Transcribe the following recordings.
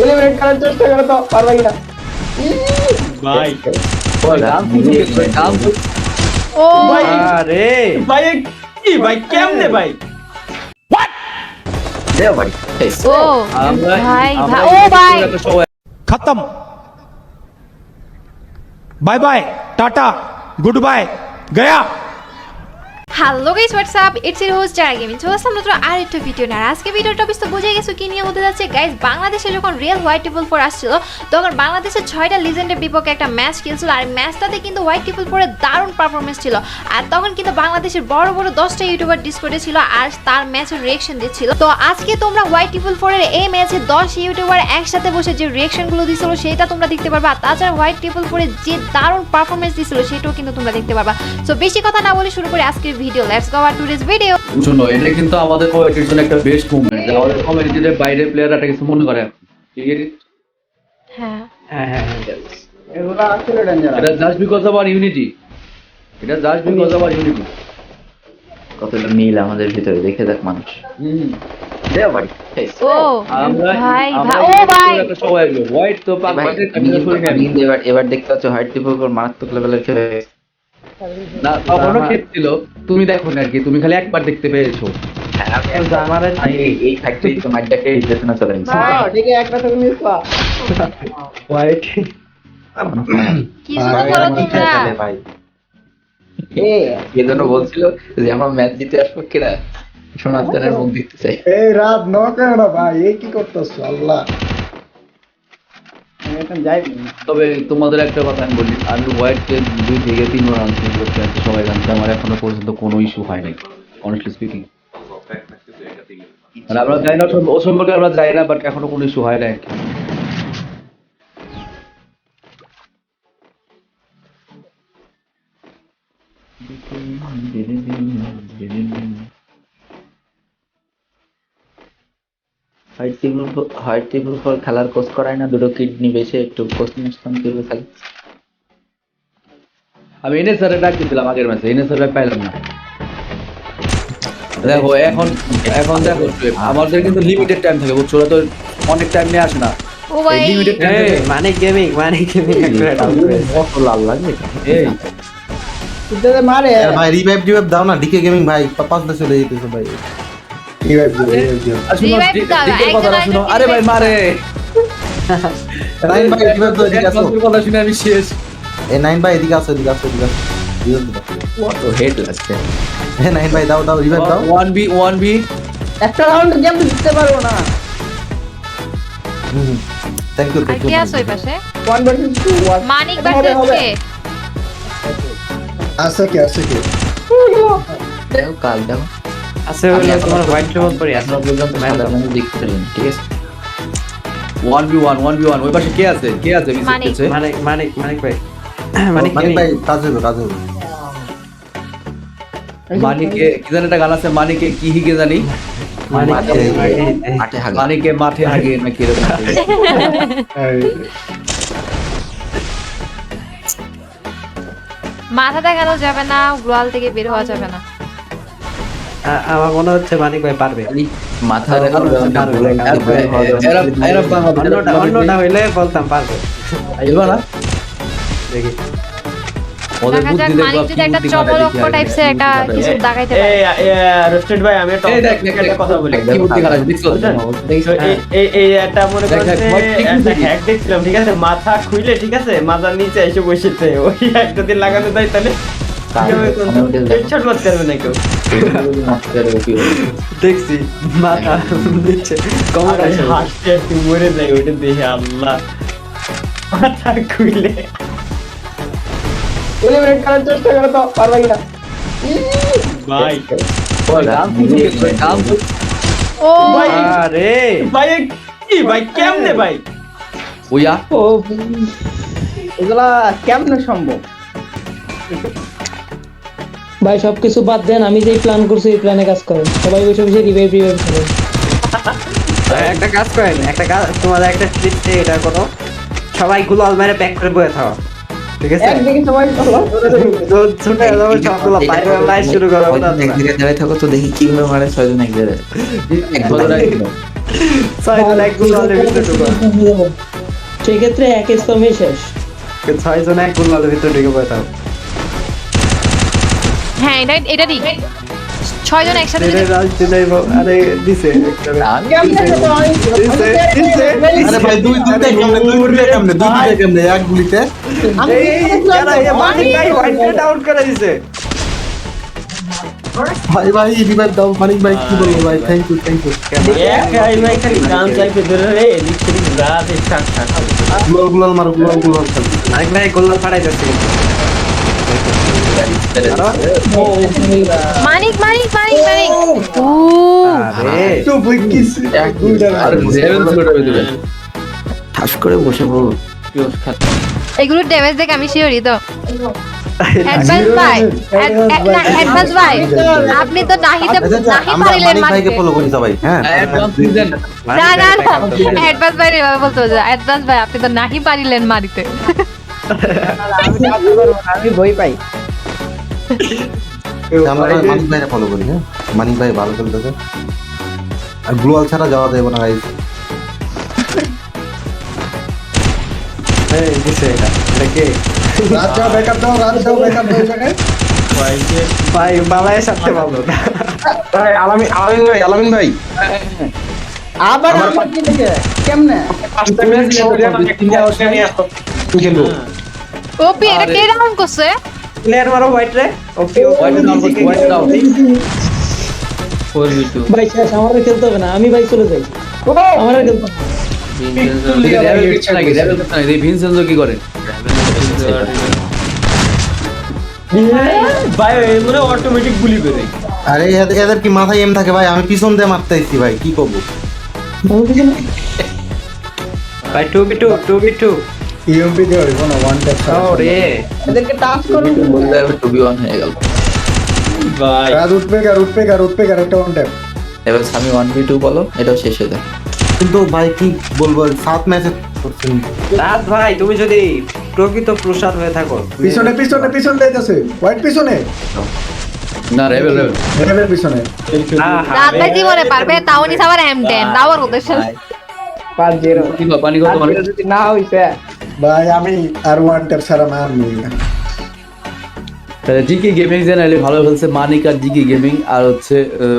Eliminate ಮಾಡೋ भाई भाई भाई भाई भाई ओ भाई खत्म bye bye tata good bye गया hello guys WhatsApp it's your host যারা গেমিং চলে আসলাম নতুন আর একটা ভিডিও না আজকে ভিডিওটা বিস্তার বুঝে গেছো কি নিয়ে হতে যাচ্ছে গাইস বাংলাদেশে যখন রিয়েল হোয়াইট টিপল ফোর আসছিল, তখন বাংলাদেশের ছয়টা লিজেন্ডের বিপক্ষে একটা ম্যাচ খেলছিল। আর ম্যাচটাতে কিন্তু হোয়াইট টিপল ফোরের দারুণ পারফরমেন্স ছিল। আর তখন কিন্তু বাংলাদেশের বড় বড় দশটা ইউটিউবার ডিসকোডে ছিল আর তার ম্যাচের রিয়েকশন দিচ্ছিল। তো আজকে তোমরা হোয়াইট টিপল ফোরের এই ম্যাচে দশ ইউটিউবার একসাথে বসে যে রিয়েকশনগুলো দিছিল সেটা তোমরা দেখতে পারবা। তাছাড়া হোয়াইট টিপল ফোরের যে দারুণ পারফরমেন্স দিছিল সেটাও কিন্তু তোমরা দেখতে পারবা। সো বেশি কথা না বলে শুরু করে আজকের ভিডিও লেটস গো আর টুডেজ ভিডিও শোনো এটা কিন্তু আমাদের কমিটির জন্য একটা বেস্ট মুভমেন্ট আমাদের কমিটিতে বাইরের প্লেয়াররা এটা কিছু মনে করে ঠিক আছে হ্যাঁ। এগুলো আসলে ডেঞ্জারাস এটা just because of our unity এটা just because of our unity কতটা মিল আমাদের ভিতরে দেখে যাক মানুষ। এবার এবার দেখতে পাচ্ছ টিপল মারাত্মক লেভেলের খেলে না তখনও খেলছিল তুমি দেখো না আর কি তুমি খালি একবার দেখতে পেয়েছ। এই ফ্যাক্টরি তো মাইটাকে রিপ্লেসমেন্ট চলে হ্যাঁ ঠিক আছে একটা সেকেন্ড মিস পা কি শুরু করো তোমরা? ভাই এ। বলছিল যে আমার ম্যাচ জিতে আসব কিনা? সোনার মুখ দেখতে চাই। এই রাত ন কেন না ভাই? এই কি করতেছ? আল্লাহ। তবে তোমাদের একটা কথা আমি বলি আমি হোয়াইটকে দুই থেকে তিন রান করতে আছি সবাই জানতে আমার এখনও পর্যন্ত কোনো ইস্যু হয় নাই অনেস্টলি স্পিকিং মানে আমরা যাই না ও সম্পর্কে আমরা যাই না বাট এখনও কোনো ইস্যু হয় না আর কি। White triple white triple for খেলার কোচ করায় না দুটো কিডনি বেছে একটু কোচিং আসতাম কীভাবে খেলে। আমি এনে স্যারে ডাক দিয়েছিলাম আগের ম্যাচে এনে স্যারে পাইলাম না। দেখো এখন এখন দেখো আমাদের কিন্তু লিমিটেড টাইম থাকে বুঝছ? তো অনেক টাইম নিয়ে আসে না। ও ভাই। লিমিটেড টাইম মানিক গেমিং মানে গেমিং কত লাল লাগে। এই। ইত্যাদি মারে। ভাই রিভাইভ রিভাইভ দাও না ডিকে গেমিং ভাই পাঁচ না চলে যেতেছে ভাই। আর ভাই মারে নাইন ভাই রিভাইভ দাও এদিকে আসো কথা শুনে আমি শেষ এ নাইন ভাই এদিকে আসো এদিকে আসো এদিকে আসো revive হেড লাগছে এ নাইন ভাই দাও দাও রিভাইভ দাও ওয়ান বি ওয়ান বি একটা রাউন্ড গেম জিততে পারব না থ্যাংক ইউ থ্যাংক কে ইউ এই পাশে ভার্সেস মানিক ভার্সেস কে আসো কি আসো কি? দেখো কাল দেখো আছে হলো তোমার হোয়াইট পরে আছে পর্যন্ত দেখতে ঠিক আছে। ওই পাশে কে আছে? কে আছে? মানিক। মানিক মানিক মানিক ভাই। মানিক মানে ভাই কাজ হবে কাজ হবে মানিকে কি জানি একটা গান আছে মানিকে কি হিগে জানি? মানিক মাঠে হাগে। একটা। মাথা দেখানো যাবে না গোয়াল থেকে বের হওয়া যাবে না। আমার মনে হচ্ছে মানিক ভাই পারবে। অন্যটা হইলে বলতাম পারবে। দেখি। ওদের বুদ্ধি দেখব যদি একটা চমলক্ষ টাইপসের একটা কিছু দাগাইতে পারে। রোস্টেড ভাই আমি একটা এই দেখ দেখ একটা কথা বলি। কি বুদ্ধি খারাপ দেখছ? এই- এই এই একটা মনে দেখ, করেন দেখ, যে ভয় ঠিক একটা হ্যাক দেখছিলাম ঠিক আছে? মাথা খুইলে ঠিক আছে? মাথার নিচে এসে বসেছে। ওই একটা দিন লাগানো যায় তাহলে। না দেখছি মাথা দিচ্ছে। হাসতে মরে যায় দেখে আল্লাহ। মাথা খুইলে এলিমিনেট করার চেষ্টা করো তো পারবে কিনা? ভাই। ও ভাই আরে! ভাই কি ভাই কেমনে ভাই? ওইয়া ও এগুলা কেমনে সম্ভব? ভাই সবকিছু বাদ দেন আমি যেই প্ল্যান করছি এই প্ল্যানে কাজ করেন। সবাই বসে বসে রিভাইভ রিভাইভ করেন। একটা কাজ করেন একটা কাজ তোমাদের একটা স্লিপে এটা করো। সবাই গুলাল মেরে প্যাক করে বয়ে থাকো ঠিক আছে? একদিকে সবাই ছুটে সবগুলো বাইরে শুরু করো থাকো তো দেখি মারে ছয়জন এক ছয়জন ভিতরে ঢুকো। এক স্তম্ভে শেষ। ছয়জন একগুলো ভিতরে ঢুকে বয়ে থাকো। এটা এটা ঠিক ছয়জন একসাথে যদি-। আরে দিছে একটা কেমনে খেতে? দিছে দিছে আরে ভাই দুই দুইটা কেমনে দুই দুইটা কেমনে দুই দুইটা কেমনে এক গুলিতে। করে দিছে। ভাই ভাই রিভাইভ দাও মানিক ভাই কি বলব ভাই থ্যাংক ইউ থ্যাংক ইউ এক ভাই ভাই খালি গান চাইতে ধরে রে থেকে রাতে ছাক ছাক গুলাল গুলাল মারো গুলাল গুলাল। মানিক ভাই গোল্লা ফাড়াই যাচ্ছে। মানিক মানিক মানিক মানিক। ও তো বই কিস আর সেভেন ছিল ভিতরে ঠাস করে বসে পড়ো এগুলোর ড্যামেজ দেখে আমি শিওরই তো অ্যাডভান্স ভাই অ্যাডভান্স ভাই আপনি তো নাহিতে নাহি পারিলেন মানিক ভাইকে ফলো করি সবাই। হ্যাঁ না না না। অ্যাডভান্স ভাই এভাবে বলতে অ্যাডভান্স ভাই আপনি তো নাহি পারিলেন মারিতে আমি বই পাই। আমরা মানিক ভাইকে ফলো করি হ্যাঁ? মানিক ভাই ভালো খেলতেছে। আর গ্লোয়াল ছাড়া যাওয়া যাবে না গাইস এই দিছে এটা এটা রাজা ব্যাকআপ দাও রাজা ব্যাকআপ দাও জায়গায় ভাই বালায় সাথে পাবো না। আলামিন আলামিন ভাই আলামিন ভাই। আবার আমার কি দেখে? কেমনে? খেলব। ওপি এটা কে রাউন্ড করছে? প্লেয়ার মারো হোয়াইট রে। ওকে হোয়াইট দাও হোয়াইট দাও ভাই শেষ আমার আর খেলতে হবে না। আমি ভাই চলে যাই। আমার আর খেলতে কি করে? ভাই অটোমেটিক গুলি করে আরে এদের কি মাথায় এম থাকে? ভাই আমি পিছন দিয়ে মারতে আইছি ভাই কি করব? ভাই 2v2 2v2 ইএমপি দিয়ে কোনো ওয়ান ট্যাপ ও রে। এদেরকে টাচ করুন। বলতে হবে টু বি ওয়ান হয়ে গেল। ভাই রাজ উঠবে কার উঠবে কার উঠবে কার একটা ওয়ান ট্যাপ এবার স্বামী ওয়ান বি টু বলো এটাও শেষ হয়ে যায়। কিন্তু ভাই কি বলব সাত ম্যাচে করছেন। রাত ভাই তুমি যদি প্রকৃত প্রসাদ হয়ে থাকো পিছনে পিছনে পিছনে যাইতেছে। হোয়াইট পিছনে। না রেবেল রেবেল রেবের পিছনে। রাত ভাই জীবনে পারবে তাও নিস আবার এম টেন তাও আর ওদের সাথে কি পানি কত মানে? না হইছে ভাই আমি আর ওয়ান ট্যাপ ছাড়া মারনি না তাহলে জিকে গেমিং চ্যানেলে ভালো খেলছে মানিক আর জিকে গেমিং আর হচ্ছে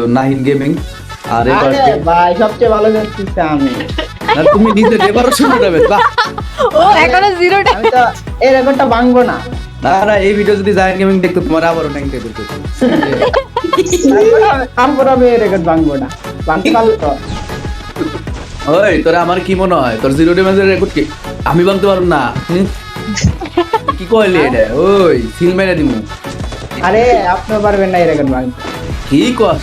নাহিন গেমিং। আর এবার ভাই সবচেয়ে ভালো যাচ্ছি আমি। না তুমি নিজে এবারও শুনে যাবে বাহ। ও এখনও জিরোটা আমি তো এই রেকর্ডটা ভাঙবো না। না না এই ভিডিও যদি জায়ান্ট গেমিং দেখতো তোমার আবারও ন্যাং টেবিল তারপর আমি- তারপর আমি এই রেকর্ড ভাঙবো না। ভাঙতে পারলে তো। ওই তোরা আমার কি মনে হয়? তোর জিরো ড্যামেজের রেকর্ড কি? আমি ভাঙতে পারব না। কি কইলি এটা? ওই সিল মেরে দিমু। আরে আপনিও পারবেন না রেকর্ড ভাঙতে কি কর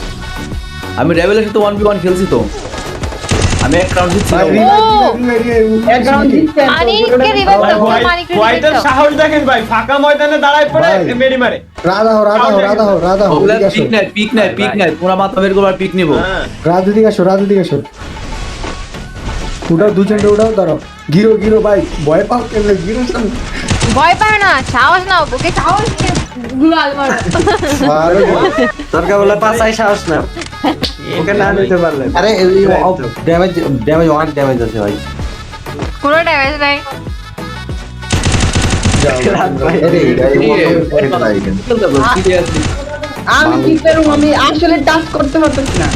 আমি রেভেলের সাথে ওয়ান বি ওয়ান খেলছি তো। আমি এক রাউন্ড জিতছিলাম এক রাউন্ড জিতছেন তো মানিককে রিভাইভ ভাই দাও মানিককে হোয়াইটের সাহস দেখেন ভাই ফাঁকা ময়দানে দাঁড়ায় পড়ে মেরি মারে। রাধা হো রাধা হো রাধা হো রাধা হো পিক নাই পিক নাই পিক নাই পুরা মাথা বের করবার পিক নিব। হ্যাঁ। রাজু দিকে আসো রাজু দিকে আসো। উঠাও দুজনটা উঠাও দাঁড়াও গিরো গিরো ভাই ভয় পাও কেমনে গিরো সামনে ভয় পায় না সাহস নাও বুকে সাহস নিয়ে গুলাল মারো দরকার বলে পাঁচাই সাহস না ওকে না নিতে পারলে আরে ড্যামেজ ড্যামেজ ওয়ান ড্যামেজ আছে ভাই কোনো ড্যামেজ নাই ভাই আমি কি করব আমি আসলে টাচ করতে পারতেছি না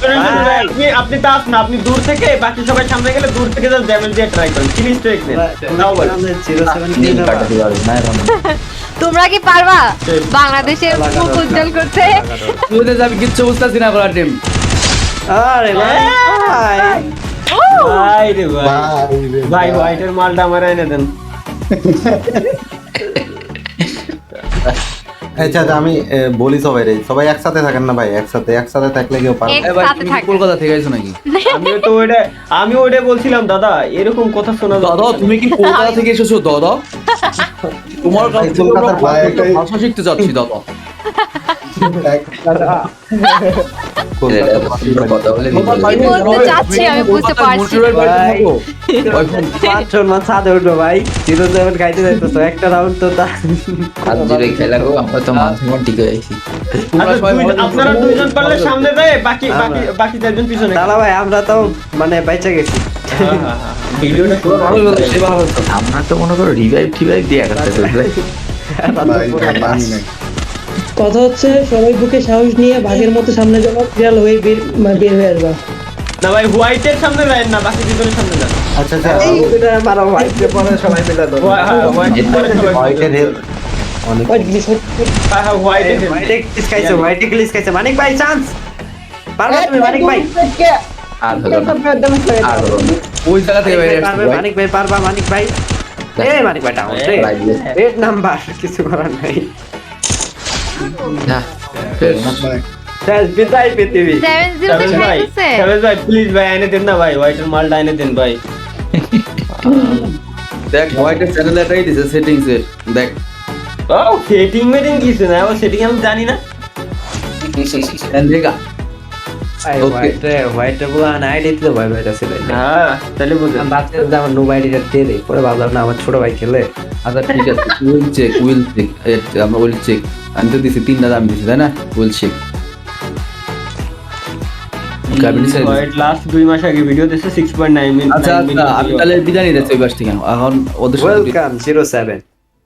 আপনি আপনি তাস না আপনি দূর থেকে বাকি সবাই সামনে গেলে দূর থেকে জাস্ট ড্যামেজ দিয়ে ট্রাই করেন। ট্রেক নেন নাও বল তোমরা কি পারবা? বাংলাদেশের মুখ উজ্জ্বল করতে। তুই যাবি কিচ্ছু বুঝতেছি না করার টিম আরে ভাই ভাই। ভাই রে ভাই। ভাই হোয়াইটের মালটা আমার এনে দেন। আচ্ছা আচ্ছা, আমি বলি সবাই রে। সবাই একসাথে থাকেন না ভাই একসাথে একসাথে থাকলে কেউ পারে এবার তুমি থাকে। কলকাতা থেকে আইছো নাকি? আমি তো ওইটা আমি ওইটা বলছিলাম দাদা এরকম কথা শোনা দাদা তুমি কি কলকাতা থেকে এসেছ দাদা? তোমার কাছ কলকাতার ভাষা শিখতে যাচ্ছি দাদা। একটা রাউন্ড তো খেলা গো আমরা তো মাঝে টিকে আচ্ছা, আপনারা দুইজন পারলে সামনে যায় বাকি বাকি বাকি চারজন পিছনে। তালা ভাই আমরা তো মানে বাইচা গেছি। হ্যাঁ, হ্যাঁ, হ্যাঁ। আমরা তো মনে করো রিভাইভ টিভাইভ দিয়ে করতে কথা হচ্ছে সবাই বুকে সাহস নিয়ে বাঘের মতো সামনে যাব বিড়াল হয়ে বের বের হয়ে আসবা। না ভাই হোয়াইটের সামনে যায় না বাকি দুজনের সামনে যান আচ্ছা আচ্ছা। মারো ভাই হোয়াইটের পরে সবাই হ্যাঁ, হ্যাঁ। হোয়াইটে খাইছো হোয়াইটে ক্লিস খাইছো মানিক ভাই চান্স পারবে তুমি মানিক ভাই? আর হলো না। আর হলো না। ওই জায়গা থেকে বাইরে মানিক ভাই পারবা মানিক ভাই? এ মানিক ভাই ডাউন রে। নাম্বার কিছু করার নাই। না বিদায় পৃথিবী ভাই প্লিজ ভাই আইনে দেন না ভাই হোয়াইটের মালটা আইনে দেন ভাই দেখ হোয়াইটের চ্যানেল এটাই দিছে সেটিংস এর দেখ ও সেটিং মেটিং কিছু ও সেটিং আমি জানি দেখা হ্যাঁ না আমার ছোট ভাই খেলে আচ্ছা ঠিক আছে উইল চেক উইল চেক আমরা উইল চেক আমি তো দিছি তিনটা দাম দিছি তাই না? উইল চেক লাস্ট দুই মাস আগে ভিডিও দিছে 6.9 মিলিয়ন আচ্ছা আচ্ছা আমি তাহলে বিদায় নিতে চাই বাস থেকে। এখন ওদের সাথে ওয়েলকাম জিরো সেভেন